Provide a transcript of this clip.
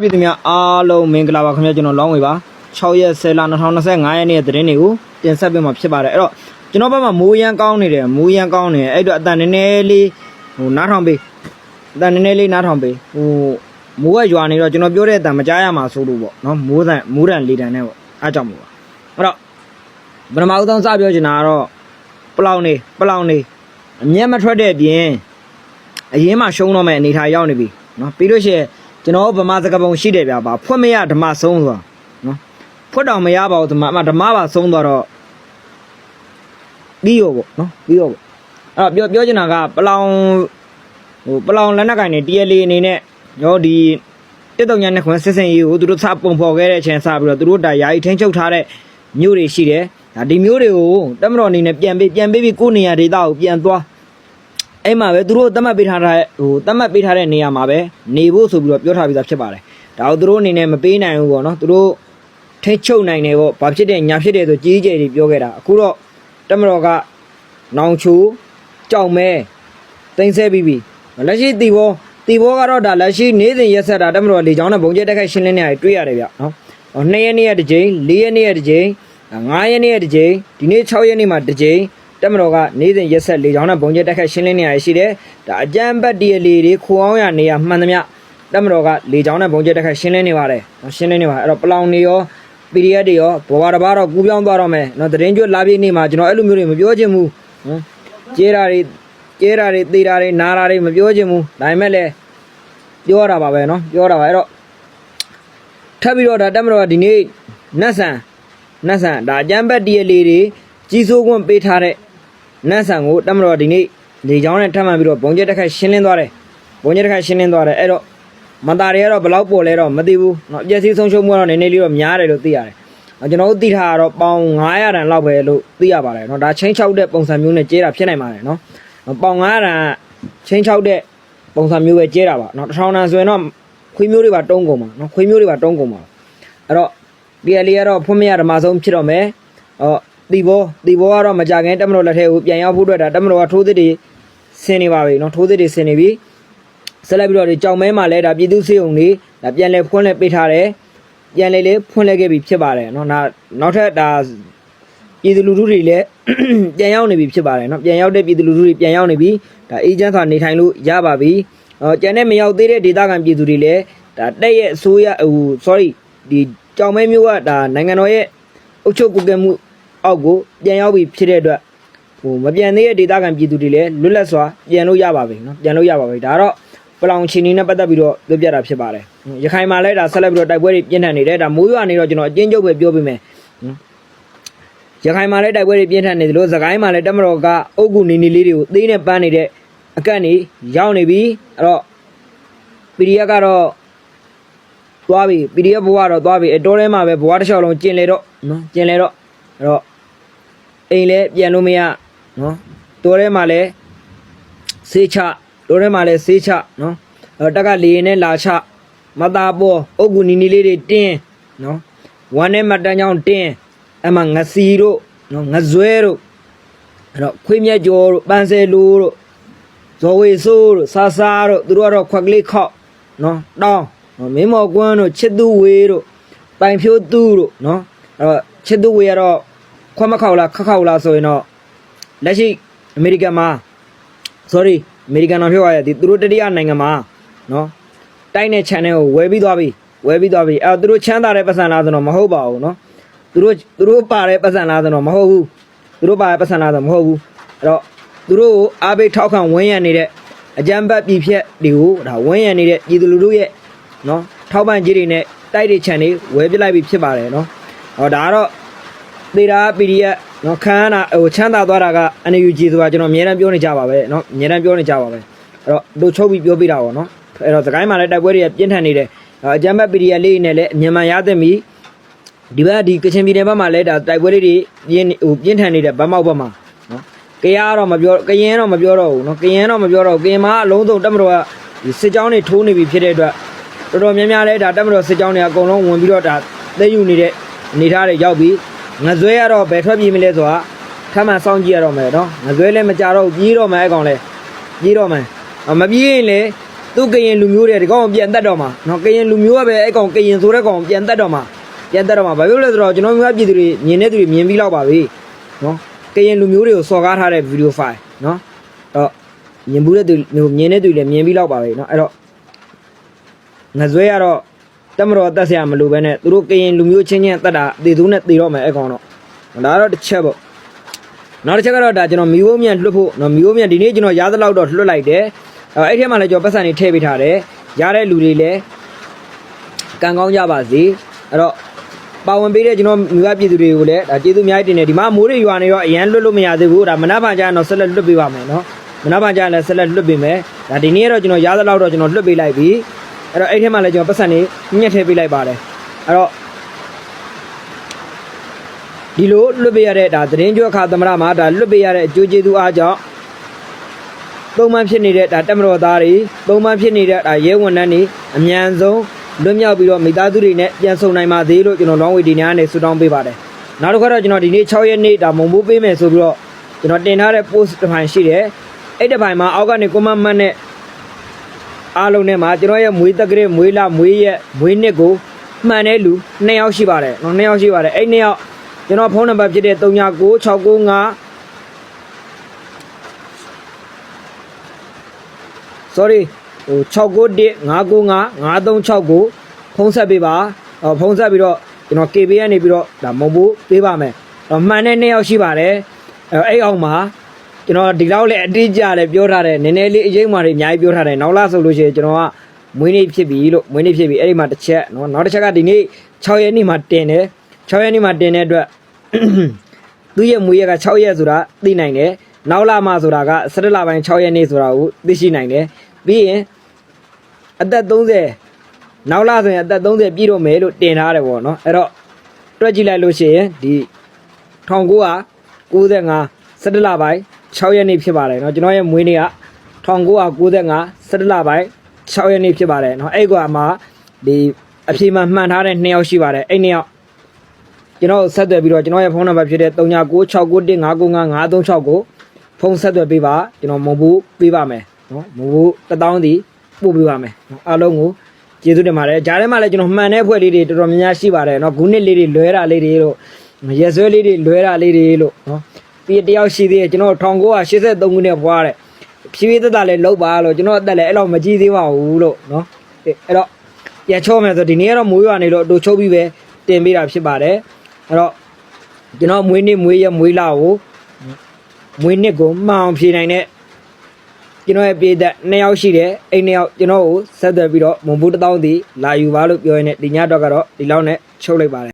ပြည်သူများအားလုံးမင်္ဂလာပါခင်ဗျာကျွန်တော်လောင်းဝေပါ6ရက်10လ2025ရက်နေ့ရဲ့သတင်းတွေကိုတင်ဆက်ပေးမှာဖြစ်ပါတယ်အဲ့တော့ကျွန်တော်ဘက်မှာမိုးရမ်းကောင်းနေတယ်မိုးရမ်းကောင်းနေတယ်အဲ့တော့အတန်နည်းနည်းလေးဟိုနားထောင်ပေးအတန်နည်းနည်းလေးနားထောင်ပေးဟိုမိုးကရွာနေတော့ကျွန်တော်ပြောတဲ့အတန်မကြားရမှာဆိုလို့ပေါ့နော်မိုးတန်မိုးတန်လေတန်နဲ့ပေါ့အားကြောင့်မို့ပါအဲ့တော့ပထမဦးဆုံးစပြောချင်တာကတော့ပလောင်နေပလောင်နေအမျက်မထွက်တဲ့အပြင်အရင်မှရှုံးတော့မဲ့အနေထားရောက်နေပြီနော်ပြီးလို့ရှိရင် ကျွန်တော်ဗမာစကားပုံရှိတယ်ဗျာပါဖွက်မရဓမ္မဆုံးသွားနော်ဖွက်တော်မရပါဘူးဓမ္မအမဓမ္မပါဆုံးသွားတော့ပြီးရောပေါ့နော်ပြီးရောပေါ့အဲ့တော့ပြောပြောချင်တာကပလောင်ဟိုပလောင်လက်နက်ကင်နေ TLA အနေနဲ့ရောဒီတက်တုံညာနဲ့ခွန်းစစ်စင်ရေးကိုသူတို့စပုံဖော်ခဲ့တဲ့အချိန်စပြီးတော့သူတို့ဒါယာယီထိန်းချုပ်ထားတဲ့မြို့တွေရှိတယ်ဒါဒီမြို့တွေကိုတက်မတော်အနေနဲ့ပြန်ပေးပြန်ပေးပြီးကိုယ်နေရာဒေသကိုပြန်သွား အဲ့မှာပဲသူတို့သတ်မှတ်ပေးထားတဲ့ဟိုသတ်မှတ်ပေးထားတဲ့နေရာမှာပဲနေဖို့ဆိုပြီးတော့ပြောထားပြီးသားဖြစ်ပါတယ်ဒါကိုသူတို့အနေနဲ့မပေးနိုင်ဘူးပေါ့နော်သူတို့ထိန်းချုပ်နိုင်တယ်ပေါ့ဘာဖြစ်တယ်ညာဖြစ်တယ်ဆိုကြီးကြီးတွေပြောခဲ့တာအခုတော့တက်မတော်ကနောင်ချိုကြောက်မဲတင်ဆဲပြီးပြီလက်ရှိတီဘောတီဘောကတော့ဒါလက်ရှိနေ့စဉ်ရက်ဆက်တာတက်မတော်လေချောင်းနဲ့ဘုံကျဲတက်ခိုက်ရှင်းလင်းနေရတယ်တွေ့ရတယ်ဗျနော်ဟို2ရက်နေ့ရက်တစ်ကြိမ်4ရက်နေ့ရက်တစ်ကြိမ်5ရက်နေ့ရက်တစ်ကြိမ်ဒီနေ့6ရက်နေ့မှာတစ်ကြိမ် တက်မတော်ကနေ့စဉ်ရက်ဆက်လေချောင်းနဲ့ဘုံကျဲတက်ခိုက်ရှင်းလင်းနေရရှိတယ်ဒါအကြမ်းပတ်တီလေတွေခိုအောင်ရနေရမှန်သမျှတက်မတော်ကလေချောင်းနဲ့ဘုံကျဲတက်ခိုက်ရှင်းလင်းနေပါတယ်နော်ရှင်းလင်းနေပါအဲ့တော့ပလောင်နေရော PDF တွေရောဘဝတစ်ပါးတော့ကူးပြောင်းသွားတော့မယ်နော်သတင်းကျွတ်လာပြည့်နေ့မှာကျွန်တော်အဲ့လိုမျိုးတွေမပြောချင်ဘူးနော်ကျေးတာတွေကျေးတာတွေသေတာတွေနာတာတွေမပြောချင်ဘူးဒါပေမဲ့လည်းပြောတာပါပဲနော်ပြောတာပါအဲ့တော့ထပ်ပြီးတော့ဒါတက်မတော်ကဒီနေ့နတ်ဆန်နတ်ဆန်ဒါအကျမ်းဘတ်တရလေးတွေကြီးစိုးခွင့်ပေးထားတဲ့ နတ်ဆန်ကိုတက်မတော်ကဒီနေ့လေချောင်းနဲ့ထပ်မှန်ပြီးတော့ဘုံကျက်တစ်ခါရှင်းလင်းသွားတယ်ဘုံကျက်တစ်ခါရှင်းလင်းသွားတယ်အဲ့တော့ မတာတွေကတော့ဘယ်လောက်ပေါ်လဲတော့မသိဘူးเนาะပျက်စီးဆုံးရှုံးမှုကတော့နည်းနည်းလေးတော့များတယ်လို့သိရတယ်။ကျွန်တော်တို့သိထားတာတော့ပေါင်900တန်လောက်ပဲလို့သိရပါတယ်เนาะဒါချင်းချောက်တဲ့ပုံစံမျိုးနဲ့ကျဲတာဖြစ်နိုင်ပါတယ်เนาะပေါင်900တန်ချင်းချောက်တဲ့ပုံစံမျိုးပဲကျဲတာပါเนาะတစ်ထောင်တန်ဆိုရင်တော့ခွေးမျိုးတွေပါတုံးကုန်ပါเนาะခွေးမျိုးတွေပါတုံးကုန်ပါအဲ့တော့ PL ကတော့ဖွင့်မရဓမ္မဆုံးဖြစ်တော့မယ်ဟော တီဘောတီဘောကတော့မကြခင်တက်မတော်လက်ထဲကိုပြန်ရောက်ဖို့အတွက်ဒါတက်မတော်ကထိုးသစ်တွေဆင်းနေပါပြီเนาะထိုးသစ်တွေဆင်းနေပြီ ဆက်လက်ပြီးတော့ဒီကြောင်မဲမှာလည်းဒါပြည်သူစေုံတွေဒါပြန်လဲဖွင့်လဲပေးထားတယ်ပြန်လဲလေဖွင့်လဲခဲ့ပြီဖြစ်ပါတယ်เนาะဒါနောက်ထပ်ဒါပြည်သူလူထုတွေလည်း ပြန်ရောက်နေပြီဖြစ်ပါတယ်เนาะပြန်ရောက်တဲ့ပြည်သူလူထုတွေပြန်ရောက်နေပြီဒါအေဂျင့်ဆိုတာနေထိုင်လို့ရပါပြီဟောကျန်တဲ့မရောက်သေးတဲ့ဒေသခံပြည်သူတွေလည်းဒါတက်ရဲ့အစိုးရဟို sorry ဒီကြောင်မဲမျိုးကဒါနိုင်ငံတော်ရဲ့အုပ်ချုပ်ကုကဲမှု အောက်ကိုပြန်ရောက်ပြီဖြစ်တဲ့အတွက်ဟိုမပြန်သေးတဲ့ဒေသခံပြည်သူတွေလည်းလွတ်လပ်စွာပြန်လို့ရပါပြီเนาะပြန်လို့ရပါပြီဒါတော့ ပလောင်ချီနီနဲ့ပတ်သက်ပြီးတော့ပြောပြတာဖြစ်ပါတယ်။ရခိုင်မှာလည်းဒါဆက်လက်ပြီးတော့တိုက်ပွဲတွေပြင်းထန်နေတယ်ဒါမိုးရွာနေတော့ကျွန်တော်အကျဉ်းချုပ်ပဲပြောပြမယ်။ရခိုင်မှာလည်းတိုက်ပွဲတွေပြင်းထန်နေတယ်လို့သခိုင်းမှာလည်းတက်မတော်ကအုတ်ကူနေနေလေးတွေကိုသေးနဲ့ပန်းနေတဲ့အကန့်နေရောက်နေပြီအဲ့တော့ PDF ကတော့သွားပြီ PDF ဘဝတော့သွားပြီအတော်ထဲမှာပဲဘဝတစ်လျှောက်လုံးကျင်လေတော့နော်ကျင်လေတော့အဲ့တော့ အိမ်လည်းပြန်လို့မရနော်တော်ထဲမှာလည်းစေးချတို့ထဲမှာလည်းစေးချနော်အဲတက်ကလေရင်နဲ့လာချမသားပေါ်အုတ်ကူနီနီလေးတွေတင်းနော်ဝမ်းနဲ့မတန်းချောင်းတင်းအမှငစီတို့နော်ငဇွဲတို့အဲ့တော့ခွေးမြက်ကျော်တို့ပန်းစဲလူတို့ဇော်ဝေဆိုးတို့ဆာဆာတို့သူတို့ကတော့ခွက်ကလေးခောက်နော်တောင်းနော်မင်းမော်ကွန်းတို့ချစ်သူဝေတို့ပိုင်ဖြိုးသူတို့နော်အဲ့တော့ချစ်သူဝေကတော့ ခွက်မခောက်လားခက်ခောက်လားဆိုရင်တော့လက်ရှိအမေရိကန်မှာ sorry အမေရိကန်တော်ပြောရတဲ့ဒီသူတို့တတိယနိုင်ငံမှာနော်တိုက်တဲ့ channel ကိုဝယ်ပြီးသွားပြီဝယ်ပြီးသွားပြီအဲသူတို့ချမ်းသာတဲ့ပတ်စံလားဆိုတော့မဟုတ်ပါဘူးနော်သူတို့သူတို့ပါတဲ့ပတ်စံလားဆိုတော့မဟုတ်ဘူးသူတို့ပါတဲ့ပတ်စံလားဆိုတော့မဟုတ်ဘူးအဲ့တော့သူတို့ကိုအားပေးထောက်ခံဝန်းရံနေတဲ့အကြမ်းဖက်ပြည်ဖြတ်တွေကိုဒါဝန်းရံနေတဲ့ပြည်သူလူထုရဲ့နော်ထောက်ပံ့ကြေးတွေနဲ့တိုက်တဲ့ channel ဝယ်ပြလိုက်ပြီဖြစ်ပါတယ်နော်ဟောဒါကတော့ သေတာ PDF နော်ခံရတာဟိုချမ်းသာသွားတာက NUG ဆိုတာကျွန်တော်အများတန်းပြောနေကြပါပဲနော်အများတန်းပြောနေကြပါပဲအဲ့တော့တို့ချုပ်ပြီးပြောပြတာပေါ့နော်အဲ့တော့သခိုင်းမှာလည်းတိုက်ပွဲတွေကပြင်းထန်နေတယ်အကြမ်းဖက် PDF လေးနဲ့လည်းမြန်မာရသင့်ပြီးဒီဘက်ဒီကချင်ပြည်နယ်ဘက်မှာလည်းဒါတိုက်ပွဲလေးတွေပြင်းဟိုပြင်းထန်နေတဲ့ဗမောက်ဘက်မှာနော်ကရတော့မပြောကရင်တော့မပြောတော့ဘူးနော်ကရင်တော့မပြောတော့ဘူးကရင်မအလုံးစုံတက်မတော်ကဒီစစ်ကြောင်းတွေထိုးနေပြီဖြစ်တဲ့အတွက်တော်တော်များများလဲဒါတက်မတော်စစ်ကြောင်းတွေအကုန်လုံးဝင်ပြီးတော့ဒါသိမ်းယူနေတဲ့အနေထားတွေရောက်ပြီး ငဇွဲကတော့ဘယ်ထွက်ပြေးမလဲဆိုတာထပ်မှန်စောင့်ကြည့်ရတော့မယ်နော်ငဇွဲလည်းမကြတော့ဘူးပြေးတော့မယ်အကောင်လဲပြေးတော့မယ်အမပြေးရင်လေသူကရင်လူမျိုးတွေဒီကောင်ကိုပြန်တတ်တော့မှာနော်ကရင်လူမျိုးကပဲအဲ့ကောင်ကရင်ဆိုတဲ့ကောင်ကိုပြန်တတ်တော့မှာပြန်တတ်တော့မှာဘာဖြစ်လို့လဲဆိုတော့ကျွန်တော်မျိုးပြည်သူတွေမြင်တဲ့သူတွေမြင်ပြီးတော့ပါပြီနော်ကရင်လူမျိုးတွေကိုစော်ကားထားတဲ့ဗီဒီယိုဖိုင်နော်အဲ့တော့မြင်ဘူးတဲ့သူမြင်တဲ့သူတွေလည်းမြင်ပြီးတော့ပါပြီနော်အဲ့တော့ငဇွဲကတော့ တမတော်တက်ဆရာမလို့ပဲနဲ့သူတို့ကရင်လူမျိုးချင်းချင်းတက်တာအသေးသေးနဲ့သေတော့မယ်အဲ့ကောင်တော့ဒါတော့တစ်ချက်ပေါ့နောက်တစ်ချက်ကတော့ဒါကျွန်တော်မီဝုံမြန်လွတ်ဖို့နော်မီဝုံမြန်ဒီနေ့ကျွန်တော်ရားသလောက်တော့လွတ်လိုက်တယ်အဲအဲ့ထဲမှာလည်းကျွန်တော်ပတ်စံတွေထည့်ပေးထားတယ်ရတဲ့လူတွေလည်းကံကောင်းကြပါစေအဲ့တော့ပါဝင်ပေးတဲ့ကျွန်တော်မိဘပြည်သူတွေကိုလည်းဒါကျေးဇူးအများကြီးတင်တယ်ဒီမှာမိုးတွေရွာနေတော့အရန်လွတ်လို့မရသေးဘူးဒါမနက်ဖြန်ကျရင်တော့ဆက်လက်လွတ်ပေးပါမယ်နော်မနက်ဖြန်ကျရင်လည်းဆက်လက်လွတ်ပေးမယ်ဒါဒီနေ့ကတော့ကျွန်တော်ရားသလောက်တော့ကျွန်တော်လွတ်ပေးလိုက်ပြီ အဲ့တော့အဲ့ထဲမှာလည်းကျွန်တော်ပတ်စံတွေညှက်ထည့်ပေးလိုက်ပါတယ်အဲ့တော့ဒီလိုလွတ်ပေးရတဲ့ဒါသတင်းကြွအခါသမရမှာဒါလွတ်ပေးရတဲ့အကျိုးကျေးဇူးအားကြောင့်ပုံမှန်ဖြစ်နေတဲ့ဒါတက်မတော်သားတွေပုံမှန်ဖြစ်နေတဲ့ဒါရဲဝန်ထမ်းတွေအမြန်ဆုံးလွတ်မြောက်ပြီးတော့မိသားစုတွေနဲ့ပြန်ဆုံနိုင်ပါသေးလို့ကျွန်တော်လောင်းဝေဒီနေရာနဲ့ဆုတောင်းပေးပါတယ်နောက်တစ်ခါတော့ကျွန်တော်ဒီနေ့6ရက်နေ့ဒါမုံမိုးပေးမယ်ဆိုပြီးတော့ကျွန်တော်တင်ထားတဲ့ post တစ်ပိုင်းရှိတယ်အဲ့တစ်ပိုင်းမှာအောက်ကနေ comment မှတ်နဲ့ အားလုံးနဲ့မှာကျွန်တော်ရဲ့မွေးတက်ကလေးမွေးလာမွေးရက်မွေးနှစ်ကိုမှန်တဲ့လူ2ယောက်ရှိပါတယ်နော်2ယောက်ရှိပါတယ်အဲ့2ယောက်ကျွန်တော်ဖုန်းနံပါတ်ဖြစ်တဲ့399695 sorry ဟို69159955369ဖုန်းဆက်ပေးပါဟောဖုန်းဆက်ပြီးတော့ကျွန်တော် KB ကနေပြီးတော့ဒါမုံဖို့ပေးပါမယ်တော့မှန်တဲ့နှစ်ယောက်ရှိပါတယ်အဲအဲ့အောင်မှာ ကျွန်တော်ဒီလောက်လည်းအတိအကျလည်းပြောထားတယ်နည်းနည်းလေးအရေးမှတွေအများကြီးပြောထားတယ်နောက်လာဆိုလို့ရှိရင်ကျွန်တော်ကမွေးနေ့ဖြစ်ပြီလို့မွေးနေ့ဖြစ်ပြီအဲ့ဒီမှာတစ်ချက်နော်နောက်တစ်ချက်ကဒီနေ့6ရက်နေ့မှာတင်တယ်6ရက်နေ့မှာတင်တဲ့အတွက်သူ့ရဲ့မွေးရက်က6ရက်ဆိုတာသိနိုင်တယ်နောက်လာမှဆိုတာက17လပိုင်း6ရက်နေ့ဆိုတာကိုသိရှိနိုင်တယ်ပြီးရင်အသက်30နောက်လာဆိုရင်အသက်30ပြည့်တော့မယ်လို့တင်ထားတယ်ပေါ့နော်အဲ့တော့တွက်ကြည့်လိုက်လို့ရှိရင်ဒီ1995 17လပိုင်း 6ရက်နေ့ဖြစ်ပါတယ်เนาะကျွန်တော်ရဲ့မွေးနေ့က1995 17လပိုင်း6ရက်နေ့ဖြစ်ပါတယ်เนาะအဲ့ကွာမှာဒီအဖြေမှမှန်ထားတဲ့2ယောက်ရှိပါတယ်အဲ့2ယောက် ကျွန်တော်ဆက်သွယ်ပြီးတော့ကျွန်တော်ရဲ့ဖုန်းနံပါတ်ဖြစ်တဲ့399691595369ကိုဖုန်းဆက်သွယ်ပေးပါကျွန်တော်မုံဘူးပေးပါမယ်နော်မုံဘူးတစ်တောင်းစီပို့ပေးပါမယ်နော်အားလုံးကိုကျေးဇူးတင်ပါတယ်ဂျားထဲမှာလည်းကျွန်တော်မှန်တဲ့ဖွဲ့လေးတွေတော်တော်များများရှိပါတယ်နော်ဂုနှစ်လေးတွေလွဲတာလေးတွေလို့ရက်ဆွဲလေးတွေလွဲတာလေးတွေလို့နော် ပြီးတယောက်ရှိသေးတယ်ကျွန်တော်1983ခုနှစ်ဘွားတဲ့ဖြည်းဖြည်းသက်သက်လေးလောက်ပါလို့ကျွန်တော်အသက်လည်းအဲ့လောက်မကြီးသေးပါဘူးလို့နော်အဲ့တော့ပြန်ချောမယ်ဆိုဒီနေ့ကတော့မိုးရွာနေတော့တူချုပ်ပြီးပဲတင်ပေးတာဖြစ်ပါတယ်အဲ့တော့ကျွန်တော်မွေးနေ့မွေးရက်မွေးလာကိုမွေးနှစ်ကိုမှန်အောင်ဖြေနိုင်တဲ့ကျွန်တော်ရဲ့ပြည်သက်နှစ်ယောက်ရှိတယ်အဲ့နှစ်ယောက်ကျွန်တော်ကိုဆက်သွယ်ပြီးတော့မွန်ဘူးတစ်တောင်းစီလာယူပါလို့ပြောရင်းနဲ့ဒီညတော့ကတော့ဒီလောက်နဲ့ချုပ်လိုက်ပါတယ်